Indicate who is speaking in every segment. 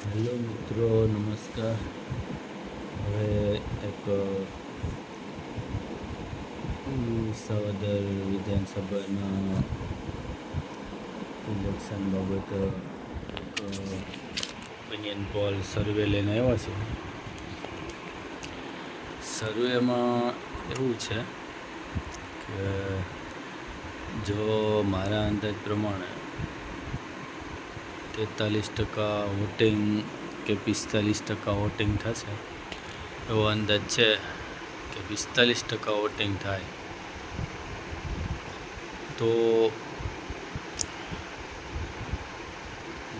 Speaker 1: Hello મિત્રો, નમસ્કાર. હવે એક વિસાવદર વિધાનસભાના ઇલેક્શન બાબત ઓપિનિયન પોલ સર્વે લઈને આવ્યા છે. સર્વેમાં એવું છે કે, જો મારા અંદાજ પ્રમાણે તેતાલીસ ટકા વોટિંગ કે પિસ્તાલીસ ટકા વોટિંગ થશે, એવો અંદાજ છે કે પિસ્તાલીસ ટકા વોટિંગ થાય. તો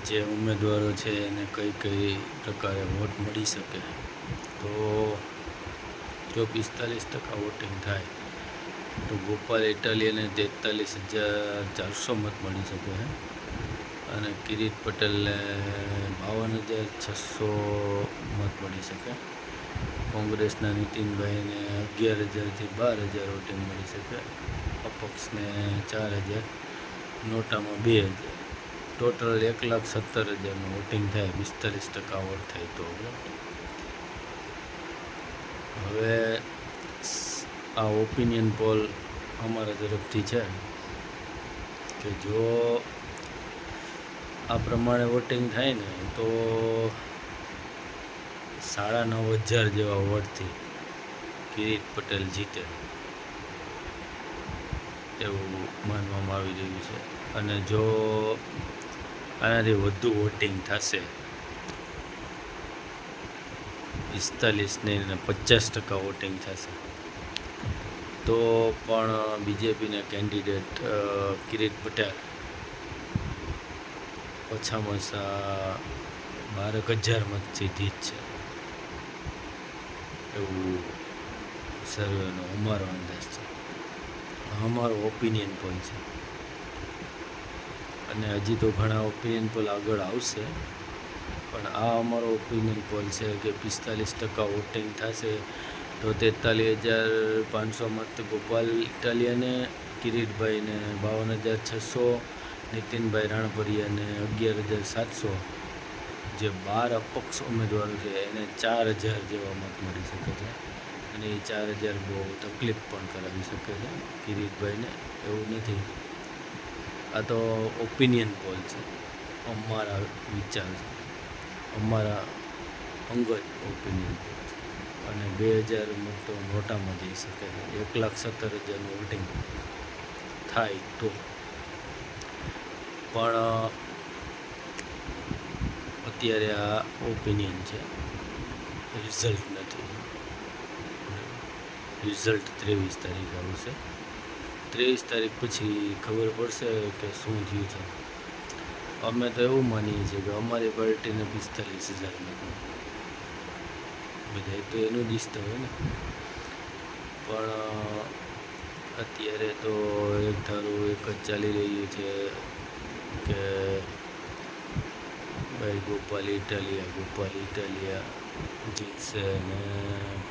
Speaker 1: જે ઉમેદવારો છે એને કઈ કઈ પ્રકારે વોટ મળી શકે? તો જો પિસ્તાલીસ ટકા વોટિંગ થાય, તો ગોપાલ ઇટાલિયને તેતાલીસ હજાર ચારસો મત મળી શકે છે અને કિરીટ પટેલને બાવન હજાર છસો મત મળી શકે. કોંગ્રેસના નીતિનભાઈને અગિયાર હજારથી બાર હજાર વોટિંગ મળી શકે. અપક્ષને ચાર હજાર નોટામાં બે હજાર ટોટલ એક લાખ સત્તર હજારનું વોટિંગ થાય, પિસ્તાલીસ ટકા વોટ થાય તો. હવે આ ઓપિનિયન પોલ અમારા તરફથી છે કે જો આ પ્રમાણે વોટિંગ થાય ને, તો સાડા નવ હજાર જેવા વોટથી કિરીટ પટેલ જીતે. એવું માનવામાં આવી રહ્યું છે. અને જો આનાથી વધુ વોટિંગ થશે પિસ્તાલીસને અને પચાસ ટકા વોટિંગ થશે. તો પણ બીજેપીના કેન્ડિડેટ કિરીટ પટેલ ઓછામાં ઓછા બારક હજાર મતથી જીતશે એવું સર્વેનો અમારો અંદાજ છે. અમારો ઓપિનિયન પોલ છે. અને હજી તો ઘણા ઓપિનિયન પોલ આગળ આવશે. પણ આ અમારો ઓપિનિયન પોલ છે કે પિસ્તાલીસ ટકા વોટિંગ થશે તો તેતાલીસ હજાર પાંચસો મત ગોપાલ ઇટાલિયાને, કિરીટભાઈને બાવન હજાર છસો નીતિનભાઈ રાણપરિયાને અગિયાર હજાર સાતસો જે બાર અપક્ષ ઉમેદવારો છે, એને ચાર હજાર જેવા મત મળી શકે છે. અને એ ચાર હજાર બહુ તકલીફ પણ કરાવી શકે છે કિરીટભાઈને, એવું નથી. આ તો ઓપિનિયન પોલ છે. અમારા વિચાર છે. અમારા અંગત ઓપિનિયન અને બે હજાર મત તો નોટામાં જઈ શકે એક લાખ સત્તર હજારનું વોટિંગ થાય તો પણ અત્યારે આ ઓપિનિયન છે. રિઝલ્ટ નથી. રિઝલ્ટ ત્રેવીસ તારીખ આવશે. ત્રેવીસ તારીખ પછી ખબર પડશે કે શું થયું છે. અમે તો એવું માનીએ છીએ કે અમારી પાર્ટીને પિસ્તાલીસ હજાર નથી બધા તો એનું જ હોય ને. પણ અત્યારે તો એક ધારું એક જ ચાલી રહ્યું છે. કે ભાઈ ગોપાલ ઇટાલિયા ગોપાલ ઇટાલિયા જીતશે અને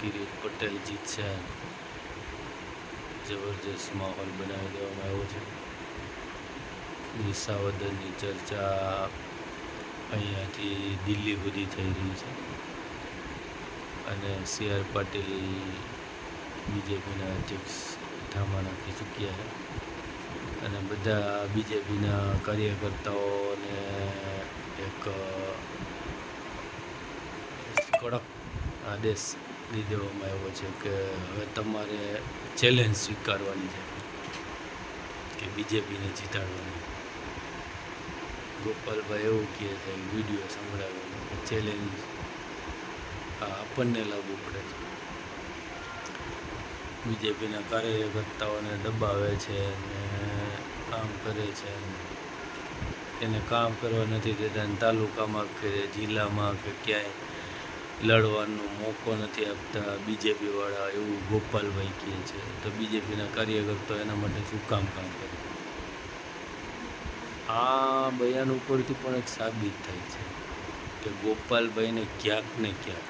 Speaker 1: કિરીટ પટેલ જીતશે. જબરજસ્ત માહોલ બનાવી દેવામાં આવ્યો છે. વિસાવદરની ચર્ચા અહીંયાથી દિલ્હી સુધી થઈ રહી છે. અને સી આર પાટીલ બીજેપીના અધ્યક્ષ ધામા નાખી ચૂક્યા છે. અને બધા બીજેપીના કાર્યકર્તાઓને એક કડક આદેશ દઈ દેવામાં આવ્યો છે કે હવે તમારે ચેલેન્જ સ્વીકારવાની છે કે બીજેપીને જીતાડવાની. ગોપાલભાઈ એવું કહે છે વીડિયો સંભળાવ્યો કે ચેલેન્જ આપણને લાગુ પડે છે. બીજેપીના કાર્યકર્તાઓને દબાવે છે ને કામ કરે છે. એને કામ કરવા નથી દેતા અને તાલુકામાં કે જિલ્લામાં કે ક્યાંય લડવાનો મોકો નથી આપતા બીજેપીવાળા એવું ગોપાલભાઈ કહે છે. તો બીજેપીના કાર્યકર્તાઓ એના માટે શું કામ કામ કરે? આ બયાન ઉપરથી પણ એક સાબિત થાય છે કે ગોપાલભાઈને ક્યાંક ને ક્યાંક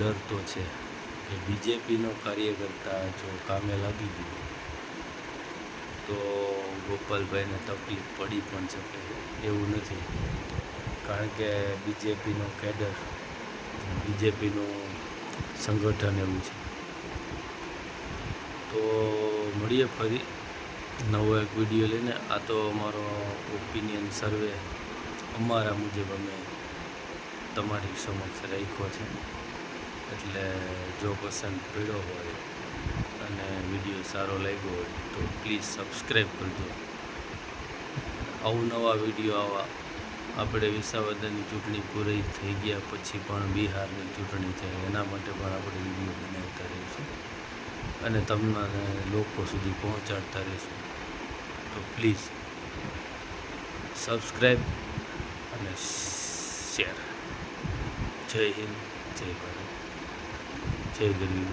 Speaker 1: ડર તો છે કે બીજેપીનો કાર્યકર્તા જો કામે લાગી ગયો તો ગોપાલભાઈને તકલીફ પડી પણ શકે એવું નથી. કારણ કે બીજેપીનો કેડર, બીજેપીનું સંગઠન એવું છે. તો મળીએ ફરી નવો એક વીડિયો લઈને. આ તો અમારો ઓપિનિયન સર્વે અમારા મુજબ અમે તમારી સમક્ષ રાખ્યો છે. એટલે જો પસંદ પડ્યો હોય અને વીડિયો સારો લાગ્યો હોય તો પ્લીઝ સબસ્ક્રાઈબ કરજો. અવનવા વીડિયો આવા આપણે વિસાવદનની ચૂંટણી પૂરી થઈ ગયા પછી પણ બિહારની ચૂંટણી છે, એના માટે પણ આપણે વીડિયો બનાવતા રહીશું. અને તમને લોકો સુધી પહોંચાડતા રહીશું. તો પ્લીઝ સબસ્ક્રાઈબ અને શેર જય હિન્દ, જય ભારત, જય ગરવી